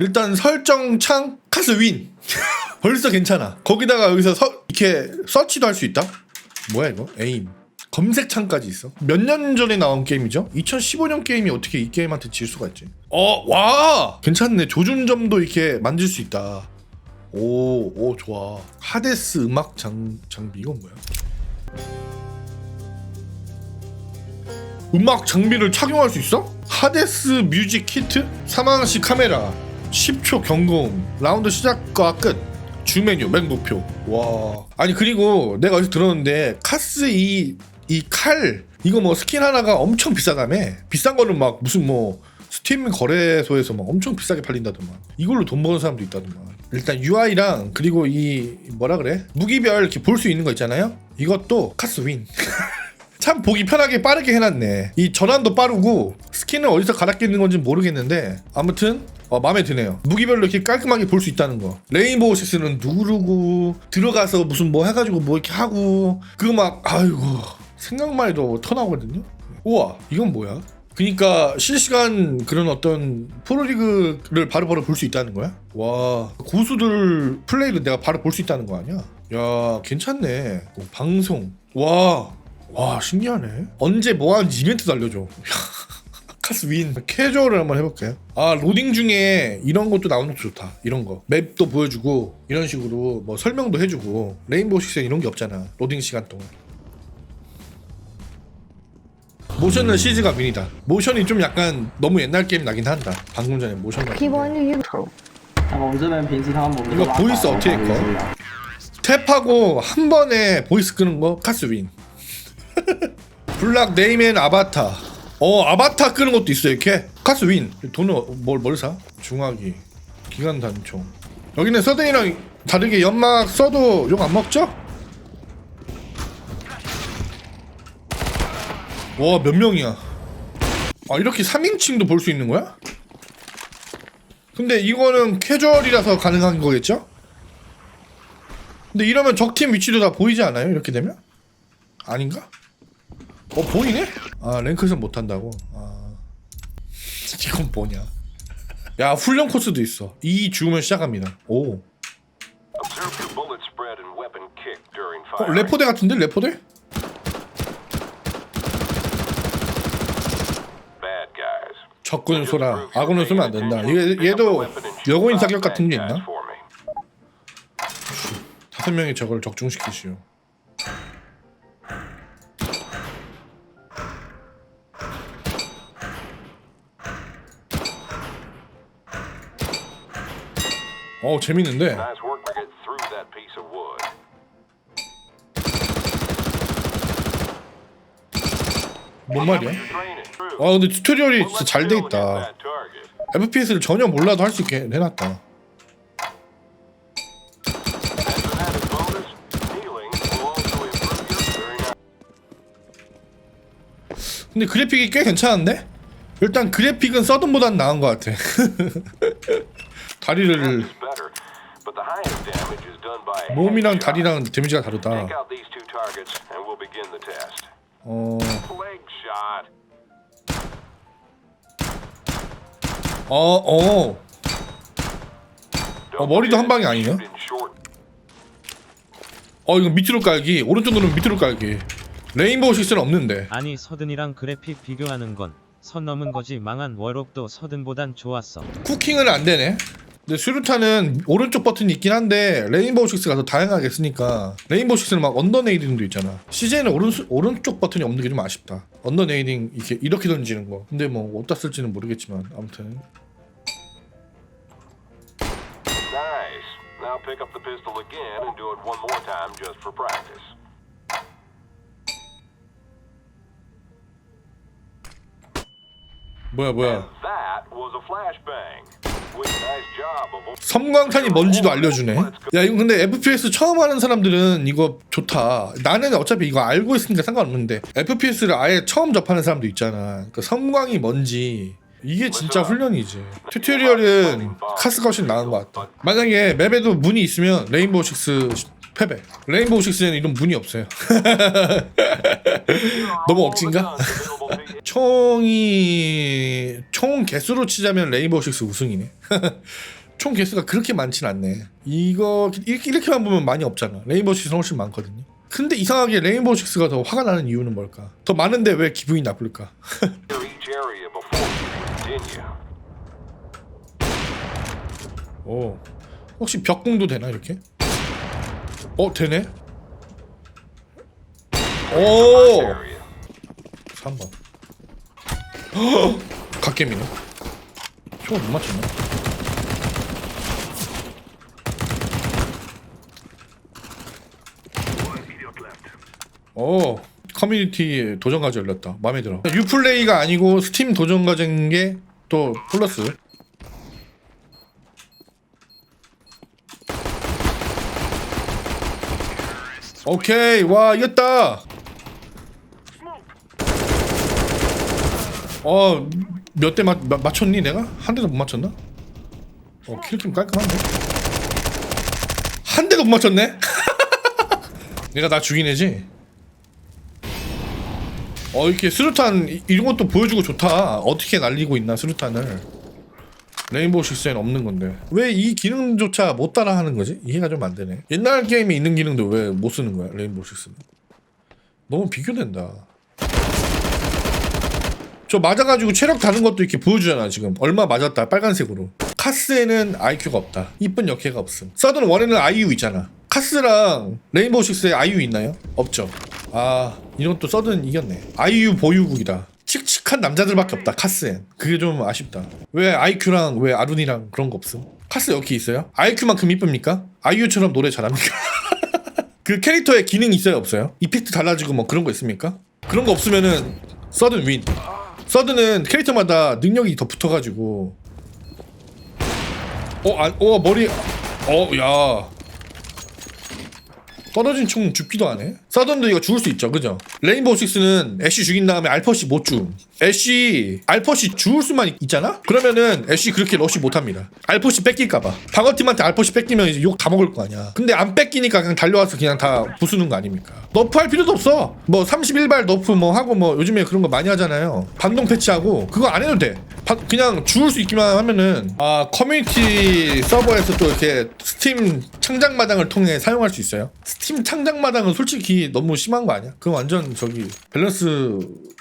일단 설정창 카스 윈. 벌써 괜찮아. 거기다가 여기서 서, 이렇게 서치도 할 수 있다? 뭐야 이거? 에임. 검색창까지 있어? 몇 년 전에 나온 게임이죠? 2015년 게임이 어떻게 이 게임한테 질 수가 있지? 어와! 괜찮네. 조준점도 이렇게 만질 수 있다. 오, 오 좋아. 하데스 음악 장, 장비 이건 뭐야? 음악 장비를 착용할 수 있어? 하데스 뮤직 키트? 사망시 카메라 10초 경고음. 라운드 시작과 끝. 주메뉴 맹목표. 와. 아니 그리고 내가 어디서 들었는데 카스 이 이 칼 이거 뭐 스킨 하나가 엄청 비싸다며? 비싼 거는 막 무슨 뭐 스팀 거래소에서 막 엄청 비싸게 팔린다더만. 이걸로 돈 버는 사람도 있다더만. 일단 UI랑 그리고 이 뭐라 그래? 무기별 이렇게 볼 수 있는 거 있잖아요? 이것도 카스 윈. 참 보기 편하게 빠르게 해놨네. 이 전환도 빠르고 스킨을 어디서 갈아 끼는 건지 모르겠는데 아무튼 어, 마음에 드네요. 무기별로 이렇게 깔끔하게 볼 수 있다는 거. 레인보우 식스는 누르고 들어가서 무슨 뭐 해가지고 뭐 이렇게 하고 그거 막 아이고 생각만 해도 터나거든요. 우와 이건 뭐야? 그러니까 실시간 그런 어떤 프로리그를 바로바로 볼 수 있다는 거야? 와 고수들 플레이를 내가 바로 볼 수 있다는 거 아니야? 야 괜찮네. 뭐 방송 와. 와 신기하네 언제 뭐하는지 이벤트도 알려줘 카스 윈 캐주얼을 한번 해볼게요 아 로딩 중에 이런 것도 나오는 것도 좋다 이런 거 맵도 보여주고 이런 식으로 뭐 설명도 해주고 레인보우 식스엔 이런 게 없잖아 로딩 시간 동안 모션은 CG가 민이다 모션이 좀 약간 너무 옛날 게임 나긴 한다 방금 전에 모션 같은 希 거. 望绿叶 Control 那我们这边平时他们我们 이거 보이스 어떻게 꺼? 탭하고 한 번에 보이스 끄는 거 카스 윈. 블락 네임앤 아바타. 어 아바타 끄는 것도 있어 이렇게. 카스 윈. 돈을 뭘, 뭘 사? 중화기. 기관 단총. 여기는 서든이랑 다르게 연막 써도 욕 안 먹죠? 와 몇 명이야? 아 이렇게 3인칭도 볼 수 있는 거야? 근데 이거는 캐주얼이라서 가능한 거겠죠? 근데 이러면 적팀 위치도 다 보이지 않아요? 이렇게 되면? 아닌가? 어 보이네? 아 랭크선 못한다고? 아 이건 뭐냐 야 훈련 코스도 있어 이 죽으면 시작합니다 오 어. 레포대 같은데 레포대? 적군을 쏘라 아군을 쏘면 안 된다 얘, 얘도 여고인 사격 같은 게 있나? 다섯 명의 적을 적중시키시오 어 재밌는데. 뭔 말이야? 아 근데 튜토리얼이 진짜 잘 돼 있다. FPS를 전혀 몰라도 할 수 있게 해놨다. 근데 그래픽이 꽤 괜찮은데? 일단 그래픽은 서든보단 나은 것 같아 다리를 Is better, but the highest damage is done by 몸이랑. 다리랑 데미지가 다르다. 어... 어... 어... 어, 머리도 한 방이 아니에요? Short 어 이거 밑으로 깔기 오른쪽 누르면 밑으로 깔기 레인보우 식스는 없는데 아니 서든이랑 그래픽 비교하는 건 선 넘은 거지 망한 워록도 서든보단 좋았어. 쿠킹은 안 되네 근데 수류탄은 오른쪽 버튼이 있긴 한데 레인보우 식스가 더 다양하게 쓰니까 레인보우 식스는 막 언더네이딩도 있잖아 CJ는 오른, 오른쪽 버튼이 없는 게 좀 아쉽다 언더네이딩 이렇게 이렇게 던지는 거 근데 뭐 어디다 쓸지는 모르겠지만 아무튼 Nice. Now pick up the pistol again and do it one more time just for practice. 뭐야 뭐야 That was a flashbang. 섬광탄이 뭔지도 알려주네. 야 이거 근데 FPS 처음 하는 사람들은 이거 좋다. 나는 어차피 이거 알고 있으니까 상관없는데 FPS를 아예 처음 접하는 사람도 있잖아. 그 섬광이 뭔지 이게 진짜 훈련이지. 튜토리얼은 카스가 훨씬 나은 것 같다. 만약에 맵에도 문이 있으면 레인보우 식스 패배. 레인보우 식스에는 이런 문이 없어요. 너무 억진가? 총이 총 개수로 치자면 레인보우 식스 우승이네. 총 개수가 그렇게 많진 않네. 이거 이렇게, 이렇게만 보면 많이 없잖아. 레인보우 식스는 훨씬 많거든요. 근데 이상하게 레인보우 식스가 더 화가 나는 이유는 뭘까? 더 많은데 왜 기분이 나쁠까? 오, 혹시 벽공도 되나 이렇게? 어 되네. 오, Area. 3번. 갓겜이네. 총을 못 맞췄나? 오, 커뮤니티 도전 과제 열렸다. 마음에 들어. 유플레이가 아니고 스팀 도전 과제인 게 또 플러스. 오케이, 와 이겼다. 어, 몇 대 맞췄니 내가? 한 대도 못 맞췄나? 어, 킬캠 깔끔한데? 한 대도 못 맞췄네? 내가 나 죽인 애지? 어, 이렇게 수류탄 이- 이런 것도 보여주고 좋다. 어떻게 날리고 있나, 수류탄을. 레인보우 식스엔 없는 건데. 왜 이 기능조차 못 따라 하는 거지? 이해가 좀 안 되네. 옛날 게임에 있는 기능도 왜 못 쓰는 거야, 레인보우 식스는? 너무 비교된다. 저 맞아가지고 체력 다른 것도 이렇게 보여주잖아 지금 얼마 맞았다 빨간색으로 카스에는 IQ가 없다 이쁜 역해가 없음 서든 원에는 IU 있잖아 카스랑 레인보우 식스에 IU 있나요? 없죠 아 이런 또 서든 이겼네 IU 보유국이다 칙칙한 남자들밖에 없다 카스엔 그게 좀 아쉽다 왜 IQ랑 왜 아룬이랑 그런 거 없음 카스 여기 있어요? IQ만큼 이쁩니까? IU처럼 노래 잘합니까? 그 캐릭터에 기능 있어요 없어요? 이펙트 달라지고 뭐 그런 거 있습니까? 그런 거 없으면은 서든 윈 서든은 캐릭터마다 능력이 더 붙어가지고. 어, 아, 어 머리 어 야. 떨어진 총 죽기도 하네 서든도 이거 죽을 수 있죠. 그죠? 레인보우 식스는 애쉬 죽인 다음에 알퍼시 못죽 애쉬 알퍼시 죽을 수만 있- 있잖아? 그러면은 애쉬 그렇게 러쉬 못합니다. 알퍼시 뺏길까봐. 방어팀한테 알퍼시 뺏기면 이제 욕 다 먹을 거 아니야. 근데 안 뺏기니까 그냥 달려와서 그냥 다 부수는 거 아닙니까? 너프 할 필요도 없어. 뭐 31발 너프 뭐 하고 뭐 요즘에 그런 거 많이 하잖아요. 반동 패치하고 그거 안 해도 돼. 바- 그냥 죽을 수 있기만 하면은 아 커뮤니티 서버에서 또 이렇게 스팀 창작 마당을 통해 사용할 수 있어요? 스팀 창작 마당은 솔직히 너무 심한 거 아니야? 그건 완전 저기 밸런스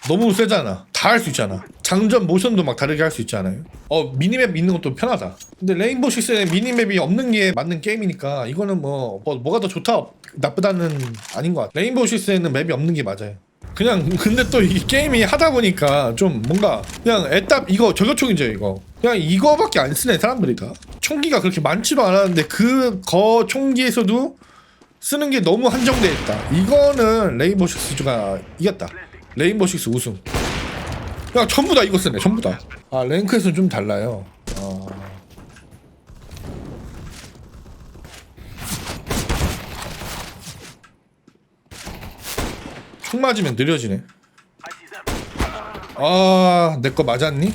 너무 세잖아. 다 할 수 있잖아. 장전 모션도 막 다르게 할 수 있잖아요? 어 미니맵 있는 것도 편하다. 근데 레인보우 식스는 미니맵이 없는 게 맞는 게임이니까 이거는 뭐, 뭐 뭐가 더 좋다 나쁘다는 아닌 것 같아. 레인보우 식스에는 맵이 없는 게 맞아요. 그냥 근데 또 이 게임이 하다 보니까 좀 뭔가 그냥 애답 이거 저격총이죠 이거. 그냥 이거밖에 안 쓰네 사람들이 다. 총기가 그렇게 많지도 않았는데 그 거 총기에서도 쓰는 게 너무 한정돼 있다 이거는 레인보우 식스가 이겼다 레인보우 식스 우승 그냥 전부 다 이거 쓰네 전부 다 아 랭크에서는 좀 달라요 아. 총 맞으면 느려지네. 아, 내 거 맞았니?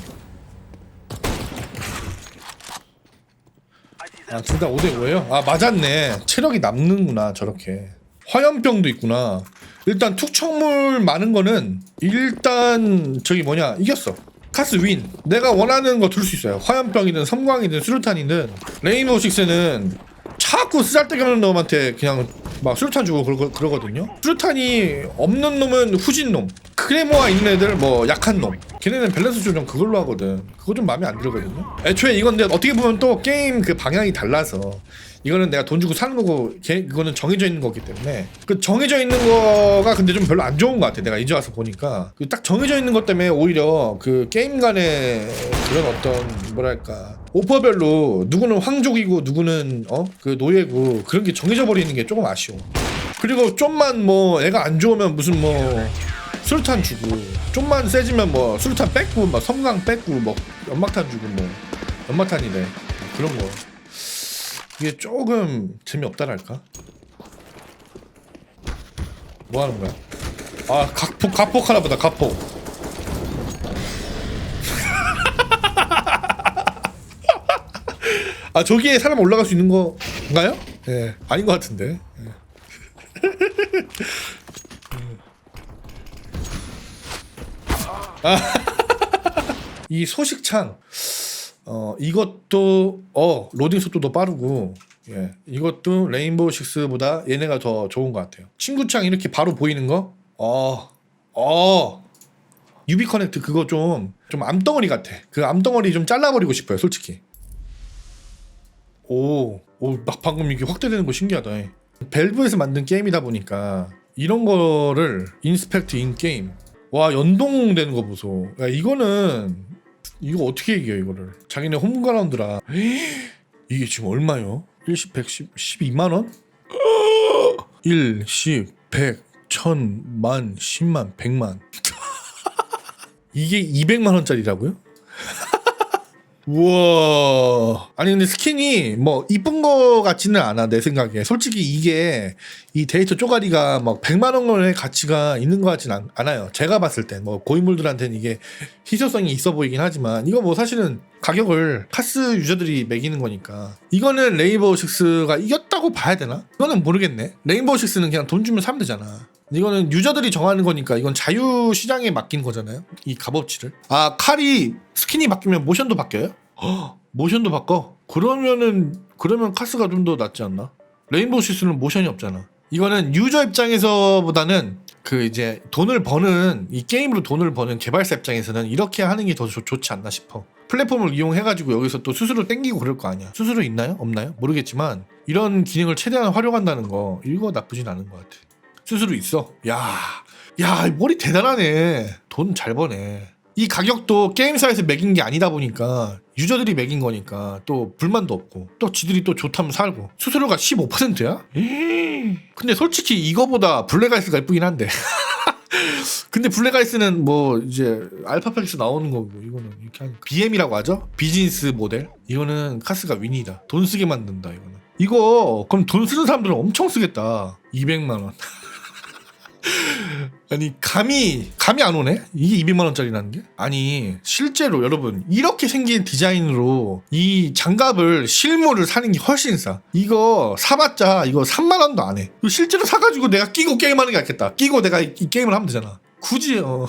아, 둘다 5대 5예요? 아, 맞았네. 체력이 남는구나, 저렇게. 화염병도 있구나. 일단 투척물 많은 거는 일단 저기 뭐냐 이겼어. 카스 윈. 내가 원하는 거둘수 있어요. 화염병이든 섬광이든 수류탄이든 레인보우 식스는 자꾸 쓰잘데기 없는 놈한테 그냥 막 수류탄 주고 그러, 그러거든요. 수류탄이 없는 놈은 후진 놈. 크레모아 있는 애들 뭐 약한 놈. 걔네는 밸런스 조정 그걸로 하거든. 그거 좀 마음에 안 들거든요. 애초에 이건 근데 어떻게 보면 또 게임 그 방향이 달라서 이거는 내가 돈 주고 사는 거고 걔 그거는 정해져 있는 거기 때문에 그 정해져 있는 거가 근데 좀 별로 안 좋은 것 같아. 내가 이제 와서 보니까 그 딱 정해져 있는 것 때문에 오히려 그 게임 간의 그런 어떤 뭐랄까 오퍼별로 누구는 황족이고 누구는 어 그 노예고 그런 게 정해져 버리는 게 조금 아쉬워. 그리고 좀만 뭐 애가 안 좋으면 무슨 뭐 수류탄 주고 좀만 세지면 뭐 수류탄 뺏고 막 섬광 뺏고 뭐 연막탄 주고 뭐 연막탄이래 그런 거. 이게 조금 재미없다랄까? 뭐 하는 거야? 아 각폭 각폭 하나 보다 각폭. 아 저기에 사람 올라갈 수 있는 건가요? 예 아닌 것 같은데 예. 이 소식창 어 이것도 어 로딩 속도도 빠르고 예 이것도 레인보우 식스보다 얘네가 더 좋은 것 같아요. 친구창 이렇게 바로 보이는 거 어 어. 유비 커넥트 그거 좀 좀 암덩어리 같아. 그 암덩어리 좀 잘라버리고 싶어요 솔직히. 오 오 막 방금 이게 확대되는 거 신기하다. 벨브에서 만든 게임이다 보니까 이런 거를 인스펙트 인 게임 와 연동되는 거 보소 야 이거는 이거 어떻게 이겨 이거를 자기네 홈그라운드라 이게 지금 얼마요? 1십 110 12만 원? 1 10 100 1000 만 10만 100만 이게 200만 원짜리라고요? 우와. 아니 근데 스킨이 뭐 이쁜 거 같지는 않아 내 생각에. 솔직히 이게 이 데이터 쪼가리가 막 100만 원의 가치가 있는 것 같진 않, 않아요. 제가 봤을 때 뭐 고인물들한테는 이게 희소성이 있어 보이긴 하지만 이거 뭐 사실은 가격을 카스 유저들이 매기는 거니까. 이거는 레이버 식스가 이겼다고 봐야 되나? 이거는 모르겠네. 레인보우 식스는 그냥 돈 주면 사면 되잖아 이거는 유저들이 정하는 거니까 이건 자유 시장에 맡긴 거잖아요. 이 값어치를. 아 칼이 스킨이 바뀌면 모션도 바뀌어요? 헉, 모션도 바꿔? 그러면은 그러면 카스가 좀 더 낫지 않나? 레인보우 시스는 모션이 없잖아. 이거는 유저 입장에서보다는 그 이제 돈을 버는 이 게임으로 돈을 버는 개발사 입장에서는 이렇게 하는 게 더 좋지 않나 싶어. 플랫폼을 이용해가지고 여기서 또 수수료 땡기고 그럴 거 아니야. 수수료 있나요? 없나요? 모르겠지만 이런 기능을 최대한 활용한다는 거 이거 나쁘진 않은 것 같아. 수수료 있어. 야, 야 머리 대단하네. 돈 잘 버네. 이 가격도 게임사에서 매긴 게 아니다 보니까 유저들이 매긴 거니까 또 불만도 없고 또 지들이 또 좋다면 살고 수수료가 15%야? 근데 솔직히 이거보다 블랙아이스가 예쁘긴 한데 근데 블랙아이스는 뭐 이제 알파팩스 나오는 거고 이거는 이렇게 하니까 BM이라고 하죠? 비즈니스 모델 이거는 카스가 윈이다 돈 쓰게 만든다 이거는 이거 그럼 돈 쓰는 사람들은 엄청 쓰겠다 200만 원 아니 감이 감이 안 오네? 이게 200만 원짜리라는 게? 아니 실제로 여러분 이렇게 생긴 디자인으로 이 장갑을 실물을 사는 게 훨씬 싸. 이거 사봤자 이거 3만 원도 안해. 실제로 사가지고 내가 끼고 게임하는 게 낫겠다. 끼고 내가 이, 이 게임을 하면 되잖아. 굳이 어.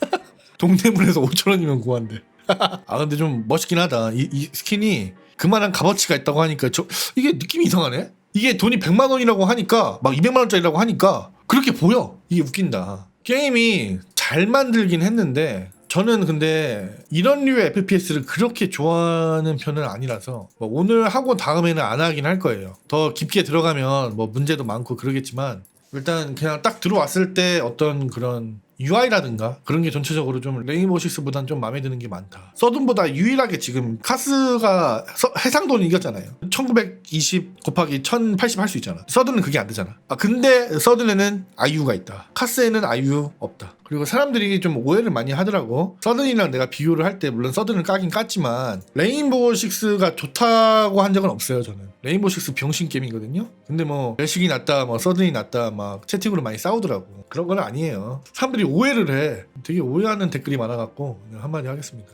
동대문에서 5천 원이면 구한대. 아 근데 좀 멋있긴 하다. 이, 이 스킨이 그만한 값어치가 있다고 하니까 저 이게 느낌이 이상하네 이게 돈이 100만 원이라고 하니까 막 200만 원짜리라고 하니까 그렇게 보여. 이게 웃긴다. 게임이 잘 만들긴 했는데 저는 근데 이런 류의 FPS를 그렇게 좋아하는 편은 아니라서 뭐 오늘 하고 다음에는 안 하긴 할 거예요. 더 깊게 들어가면 뭐 문제도 많고 그러겠지만 일단 그냥 딱 들어왔을 때 어떤 그런 UI라든가 그런 게 전체적으로 좀 식스보다는 좀 마음에 드는 게 많다. 서든보다 유일하게 지금 카스가 서- 해상도는 이겼잖아요. 1920 곱하기 1080 할 수 있잖아. 서든은 그게 안 되잖아. 아 근데 서든에는 아이유가 있다. 카스에는 아이유 없다. 그리고 사람들이 좀 오해를 많이 하더라고. 서든이랑 내가 비교를 할 때 물론 서든을 까긴 깠지만 레인보우 식스가 좋다고 한 적은 없어요 저는. 레인보우 식스 병신 게임이거든요. 근데 뭐 멸식이 났다, 뭐 서든이 났다, 막 채팅으로 많이 싸우더라고. 그런 건 아니에요. 사람들이 오해를 해. 되게 오해하는 댓글이 많아갖고 한마디 하겠습니다.